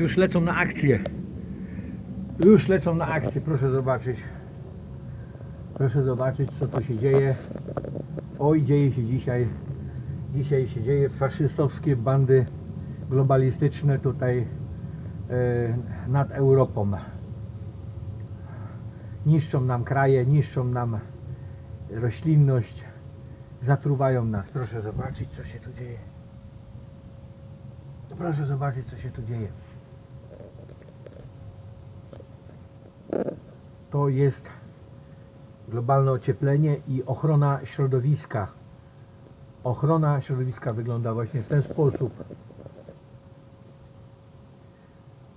Już lecą na akcję. Już lecą na akcję, proszę zobaczyć. Proszę zobaczyć co tu się dzieje. Oj, dzieje się dzisiaj. Dzisiaj się dzieje faszystowskie bandy globalistyczne tutaj e, nad Europą. Niszczą nam kraje, niszczą nam roślinność, zatruwają nas. Proszę zobaczyć co się tu dzieje. Proszę zobaczyć co się tu dzieje. To jest globalne ocieplenie i ochrona środowiska. Ochrona środowiska wygląda właśnie w ten sposób.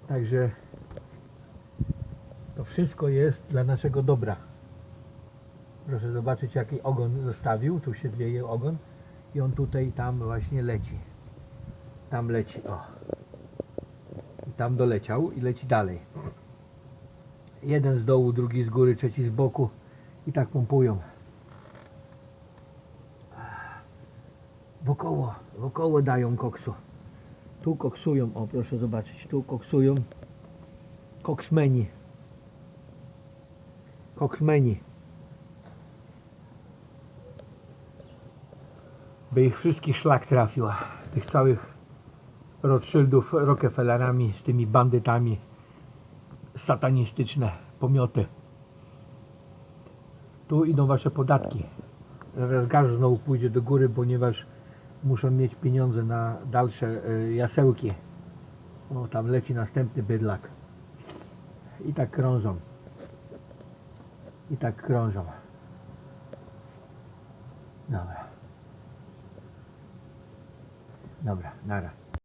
Także to wszystko jest dla naszego dobra. Proszę zobaczyć jaki ogon zostawił. Tu się wieje ogon i on tutaj tam właśnie leci. Tam leci. O. I tam doleciał i leci dalej. Jeden z dołu, drugi z góry, trzeci z boku i tak pompują. Wokoło, wokoło dają koksu. Tu koksują, o proszę zobaczyć, tu koksują. Koksmeni. Koksmeni. By ich wszystkich szlak trafiła. Tych całych Rothschildów, Rockefellerami, z tymi bandytami. Satanistyczne pomioty. Tu idą wasze podatki. Zaraz gaz znowu pójdzie do góry, ponieważ muszą mieć pieniądze na dalsze y, jasełki. O, tam leci następny bydlak. I tak krążą. I tak krążą. Dobra. Dobra, nara.